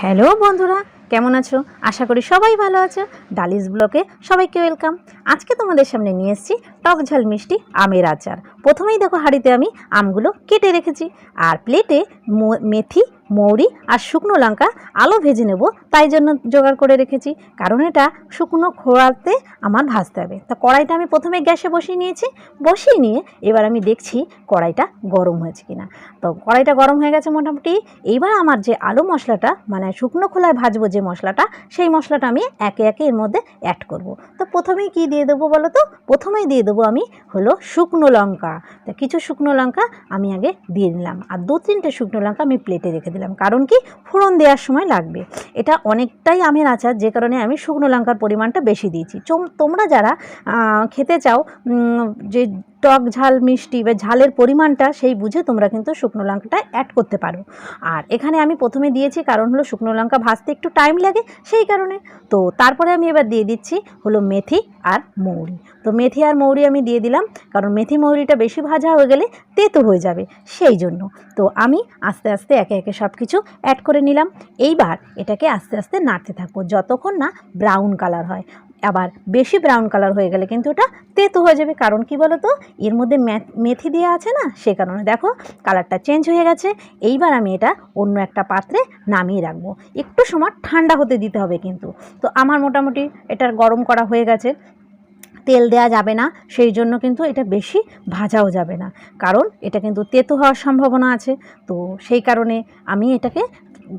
Hello বন্ধুরা, কেমন আছো? আশা করি সবাই ভালো আছো। ডালিস ব্লকে সবাইকে ওয়েলকাম। আজকে তোমাদের সামনে নিয়ে এসেছি টক ঝাল মিষ্টি আমের আচার। প্রথমেই দেখো হাঁড়িতে আমি আমগুলো কেটে রেখেছি। আর প্লেটে মেথি মৌরি আর শুকনো লঙ্কা আলো ভেজে নেব, তাই জন্য জোগাড় করে রেখেছি। কারণ এটা শুকনো খোয়াতে আমার ভাজতে হবে। তা কড়াইটা আমি প্রথমে গ্যাসে বসিয়ে নিয়েছি। বসিয়ে নিয়ে এবার আমি দেখছি কড়াইটা গরম হয়েছে কিনা। তো কড়াইটা গরম হয়ে গেছে মোটামুটি। এইবার আমার যে আলু মশলাটা মানে শুকনো খোলায় ভাজবো যে মশলাটা, সেই মশলাটা আমি একে একে এর মধ্যে অ্যাড করব। তো প্রথমেই কি দিয়ে দেবো বলো তো? প্রথমেই দিয়ে দেবো আমি হলো শুকনো লঙ্কা। তা কিছু শুকনো লঙ্কা আমি আগে দিয়ে নিলাম। আর দু তিনটে শুকনো লঙ্কা আমি প্লেটে রেখে দিলাম। কারণ কি? ফোড়ন দেওয়ার সময় লাগবে। এটা অনেকটাই আমের আচার, যে কারণে আমি শুকনো লঙ্কার পরিমাণটা বেশি দিয়েছি। তোমরা যারা খেতে চাও যে টক ঝাল, মিষ্টি বা ঝালের পরিমাণটা সেই বুঝে তোমরা কিন্তু শুকনো লঙ্কাটা অ্যাড করতে পারো। আর এখানে আমি প্রথমে দিয়েছি কারণ হলো শুকনো লঙ্কা ভাজতে একটু টাইম লাগে, সেই কারণে। তো তারপরে আমি এবার দিয়ে দিচ্ছি হলো মেথি আর মৌরি। তো মেথি আর মৌরি আমি দিয়ে দিলাম, কারণ মেথি মৌরিটা বেশি ভাজা হয়ে গেলে তেতো হয়ে যাবে, সেই জন্য। তো আমি আস্তে আস্তে একে একে সব কিছু অ্যাড করে নিলাম। এইবার এটাকে আস্তে আস্তে নাড়তে থাকব, যতক্ষণ না ব্রাউন কালার হয়। আবার বেশি ব্রাউন কালার হয়ে গেলে কিন্তু ওটা তেতো হয়ে যাবে, কারণ কি বলো তো এর মধ্যে মেথি দেওয়া আছে না, সে কারণে দেখো কালারটা চেঞ্জ হয়ে গেছে। এইবার আমি এটা অন্য একটা পাত্রে নামিয়ে রাখব। একটু সময় ঠান্ডা হতে দিতে হবে কিন্তু। তো আমার মোটামুটি এটার গরম করা হয়ে গেছে। তেল দেয়া যাবে না, সেই জন্য কিন্তু এটা বেশি ভাজাও যাবে না। কারণ এটা কিন্তু তেতো হওয়ার সম্ভাবনা আছে। তো সেই কারণে আমি এটাকে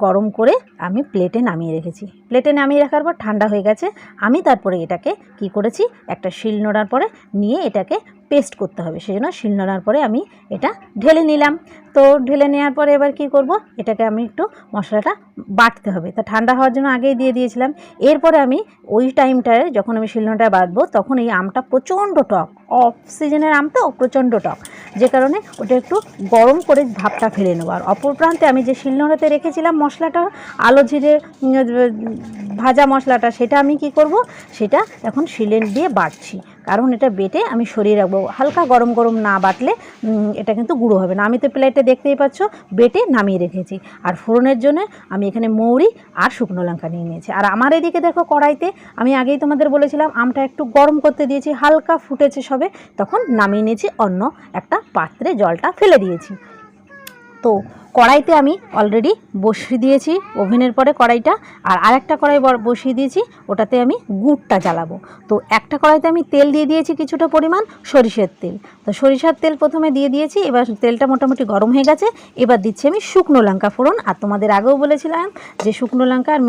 গরম করে আমি প্লেটে নামিয়ে রেখেছি। প্লেটে নামিয়ে রাখার পর ঠান্ডা হয়ে গেছে। আমি তারপরে এটাকে কি করেছি, একটা শিল নোড়ার পরে নিয়ে এটাকে পেস্ট করতে হবে, সেই জন্য শিল নোড়ার পরে আমি এটা ঢেলে নিলাম। তো ঢেলে নেওয়ার পরে এবার কি করব? এটাকে আমি একটু মশলাটা বাটতে হবে। তা ঠান্ডা হওয়ার জন্য আগেই দিয়ে দিয়েছিলাম। এরপরে আমি ওই টাইমটায় যখন আমি শিলনোড়াটা বাটবো তখন এই আমটা প্রচণ্ড টক অফ সিজনের আম তো প্রচণ্ড টক। যে কারণে ওটা একটু গরম করে ভাবটা ফেলে নেব। আর অপর প্রান্তে আমি যে শিলনোড়াতে রেখেছিলাম মশলাটা, আলো জিরে ভাজা মশলাটা, সেটা আমি কি করব? সেটা এখন শিলেন দিয়ে বাটছি। কারণ এটা বেটে আমি সরিয়ে রাখব। হালকা গরম গরম না বাটলে এটা কিন্তু গুঁড়ো হবে না। আমি তো প্লেটে দেখতেই পাচ্ছ, বেটে নামিয়ে রেখেছি। আর ফোড়নের জন্য আমি এখানে মৌরি আর শুকনো লঙ্কা নিয়ে নিয়েছি। আর আমার এদিকে দেখো কড়াইতে, আমি আগেই তোমাদের বলেছিলাম, আমটা একটু গরম করতে দিয়েছি, হালকা ফুটেছে সবে, তখন নামিয়ে নিয়েছি অন্য একটা পাত্রে জলটা ফেলে দিয়েছি। তো কড়াইতে আমি অলরেডি বসিয়ে দিয়েছি, ওভেনের পরে কড়াইটা, আর আরেকটা কড়াই বসিয়ে দিয়েছি, ওটাতে আমি গুড়টা জ্বালাবো। তো একটা কড়াইতে আমি তেল দিয়ে দিয়েছি কিছুটা পরিমাণ, সরিষার তেল। তো সরিষার তেল প্রথমে দিয়ে দিয়েছি, এবার তেলটা মোটামুটি গরম হয়ে গেছে, এবার দিচ্ছি আমি শুকনো লঙ্কা ফোড়ন। আর তোমাদের আগেও বলেছিলাম যে শুকনো লঙ্কা আর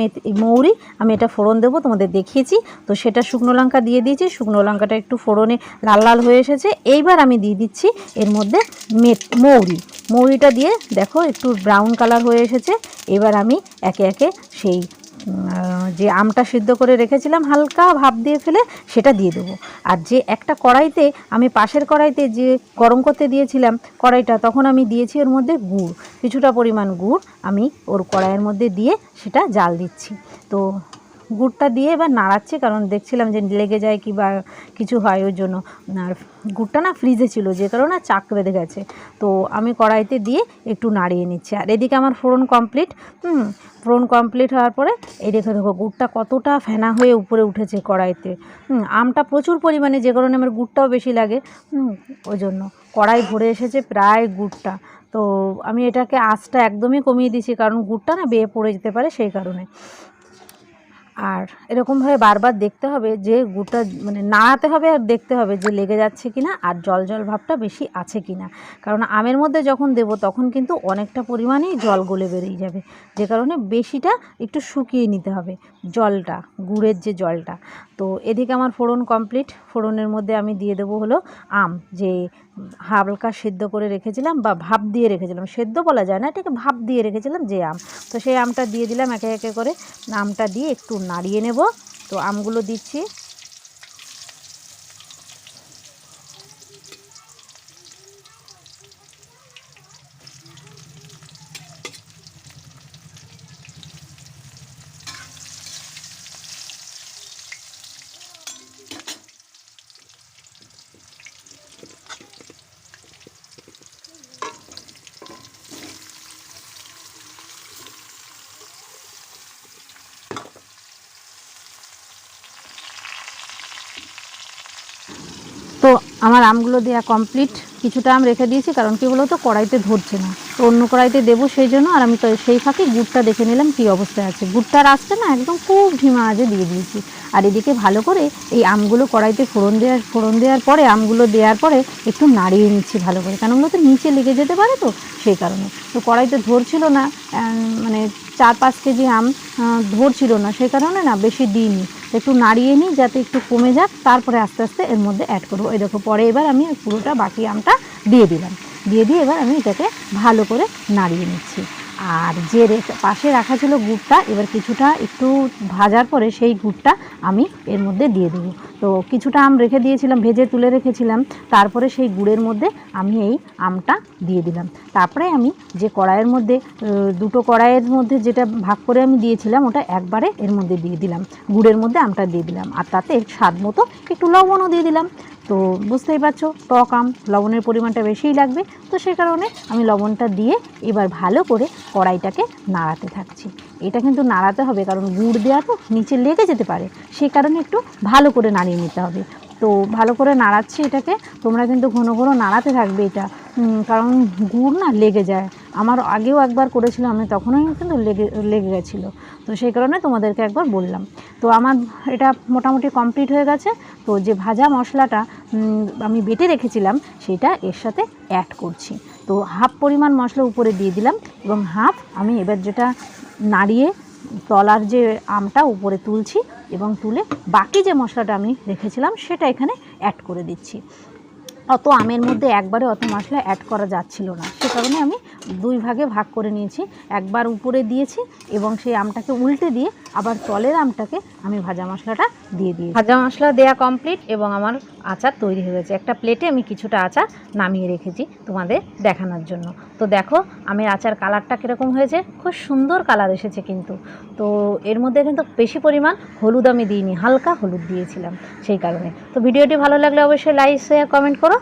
মৌরি, আমি এটা ফোড়ন দেবো, তোমাদের দেখিয়েছি। তো সেটা শুকনো লঙ্কা দিয়ে দিয়েছি, শুকনো লঙ্কাটা একটু ফোড়নে লাল লাল হয়ে এসেছে। এইবার আমি দিয়ে দিচ্ছি এর মধ্যে মৌরি। মৌরিটা দিয়ে দেখো একটু ব্রাউন কালার হয়ে এসেছে। এবার আমি একে একে সেই যে আমটা সিদ্ধ করে রেখেছিলাম, হালকা ভাপ দিয়ে ফেলে সেটা দিয়ে দেবো। আর যে একটা কড়াইতে, আমি পাশের কড়াইতে যে গরম করতে দিয়েছিলাম কড়াইটা, তখন আমি দিয়েছি ওর মধ্যে গুড়। কিছুটা পরিমাণ গুড় আমি ওর কড়াইয়ের মধ্যে দিয়ে সেটা জাল দিচ্ছি। তো গুড়টা দিয়ে এবার নাড়াচ্ছি, কারণ দেখছিলাম যে লেগে যায় কি বা কিছু হয় ওই জন্য। আর গুড়টা না ফ্রিজে ছিল, যে কারণে চাক বেঁধে গেছে। তো আমি কড়াইতে দিয়ে একটু নাড়িয়ে নিচ্ছি। আর এদিকে আমার ফোড়ন কমপ্লিট হুম, ফোড়ন কমপ্লিট হওয়ার পরে এই দেখো দেখো, গুড়টা কতটা ফেনা হয়ে উপরে উঠেছে কড়াইতে। আমটা প্রচুর পরিমাণে, যে কারণে আমার গুড়টাও বেশি লাগে। ওই জন্য। কড়াই ভরে এসেছে প্রায় গুড়টা। তো আমি এটাকে আঁচটা একদমই কমিয়ে দিয়েছি, কারণ গুড়টা না বেয়ে পড়ে যেতে পারে সেই কারণে। আর এরকমভাবে বারবার দেখতে হবে যে গুড়টা মানে নাড়াতে হবে আর দেখতে হবে যে লেগে যাচ্ছে কিনা আর জল জল ভাবটা বেশি আছে কিনা। কারণ আমের মধ্যে যখন দেব তখন কিন্তু অনেকটা পরিমাণেই জল গলে বেরিয়ে যাবে। যে কারণে বেশিটা একটু শুকিয়ে নিতে হবে জলটা, গুড়ের যে জলটা। তো এদিকে আমার ফোড়ন কমপ্লিট। ফোড়নের মধ্যে আমি দিয়ে দেবো হলো আম, যে হালকা সেদ্ধ করে রেখেছিলাম বা ভাপ দিয়ে রেখেছিলাম। সেদ্ধ বলা যায় না এটাকে ভাপ দিয়ে রেখেছিলাম যে আম। তো সেই আমটা দিয়ে দিলাম একে একে করে। আমটা দিয়ে একটু নাড়িয়ে নেব। তো আমগুলো দিচ্ছি। আমার আমগুলো দেওয়া কমপ্লিট কিছুটা আম রেখে দিয়েছি, কারণ কি বলতো, কড়াইতে ধরছে না। তো অন্য কড়াইতে দেবো সেই জন্য, আর আমি তো সেই ফাঁকে গুড়টা দেখে নিলাম কী অবস্থায় আছে। গুড়টা আসতে না একদম খুব ঢিমা আজে দিয়ে দিয়েছি। আর এদিকে ভালো করে এই আমগুলো কড়াইতে ফোড়ন দেওয়ার ফোড়ন দেওয়ার পরে, আমগুলো দেওয়ার পরে একটু নাড়িয়ে নিচ্ছি ভালো করে। কারণ ওগুলো তো নিচে লেগে যেতে পারে তো, সেই কারণে। তো কড়াইতে ধরছিল না মানে চার পাঁচ কেজি আম ধরছিল না। সেই কারণে না বেশি দিইনি। একটু নাড়িয়ে নিই যাতে একটু কমে যাক, তারপরে আস্তে আস্তে এর মধ্যে অ্যাড করব। ওই দেখো, পরে এবার আমি পুরোটা বাকি আমটা দিয়ে দিলাম। দিয়ে দিয়ে এবার আমি এটাকে ভালো করে নাড়িয়ে নিচ্ছি। আর যে পাশে রাখা ছিল গুড়টা, এবার কিছুটা একটু ভাজার পরে সেই গুড়টা আমি এর মধ্যে দিয়ে দেবো। তো কিছুটা আম রেখে দিয়েছিলাম, ভেজে তুলে রেখেছিলাম, তারপরে সেই গুড়ের মধ্যে আমি এই আমটা দিয়ে দিলাম। তারপরে আমি যে কড়াইয়ের মধ্যে দুটো কড়াইয়ের মধ্যে যেটা ভাগ করে আমি দিয়েছিলাম, ওটা একবারে এর মধ্যে দিয়ে দিলাম। গুড়ের মধ্যে আমটা দিয়ে দিলাম, আর তাতে স্বাদ মতো একটু লবণও দিয়ে দিলাম। তো বুঝতেই পারছ, টক আম লবণের পরিমাণটা বেশিই লাগবে। তো সে কারণে আমি লবণটা দিয়ে এবার ভালো করে কড়াইটাকে নাড়াতে থাকছি। এটা কিন্তু নাড়াতে হবে, কারণ গুড় দেওয়া তো নিচে লেগে যেতে পারে। সে কারণে একটু ভালো করে নাড়িয়ে নিতে হবে। তো ভালো করে নাড়াচ্ছি এটাকে, তোমরা কিন্তু ঘন ঘন নাড়াতে থাকবে এটা। কারণ গুড় না লেগে যায়। আমার আগেও একবার করেছিলাম, আমি তখনও কিন্তু লেগে লেগে গেছিল। তো সেই কারণে তোমাদেরকে একবার বললাম। তো আমার এটা মোটামুটি কমপ্লিট হয়ে গেছে। তো যে ভাজা মশলাটা আমি বেটে রেখেছিলাম, সেটা এর সাথে অ্যাড করছি। তো হাফ পরিমাণ মশলা উপরে দিয়ে দিলাম এবং হাফ আমি এবার যেটা নাড়িয়ে তলার যে আমটা উপরে তুলছি এবং তুলে বাকি যে মশলাটা আমি রেখেছিলাম, সেটা এখানে অ্যাড করে দিচ্ছি। অত আমের মধ্যে একবারে অত মশলা অ্যাড করা যাচ্ছিল না। সে কারণে আমি দুই ভাগে ভাগ করে নিয়েছি। একবার উপরে দিয়েছি এবং সেই আমটাকে উল্টে দিয়ে আবার তলের আমটাকে আমি ভাজা মশলাটা দিয়ে দিই ভাজা মশলা দেয়া কমপ্লিট এবং আমার আচার তৈরি হয়ে গেছে। একটা প্লেটে আমি কিছুটা আচার নামিয়ে রেখেছি তোমাদের দেখানোর জন্য। তো দেখো, আমি আচার কালারটা কীরকম হয়েছে? খুব সুন্দর কালার এসেছে কিন্তু। তো এর মধ্যে কিন্তু বেশি পরিমাণ হলুদ আমি দিইনি, হালকা হলুদ দিয়েছিলাম সেই কারণে। তো ভিডিওটি ভালো লাগলে অবশ্যই লাইক শেয়ার কমেন্ট করো।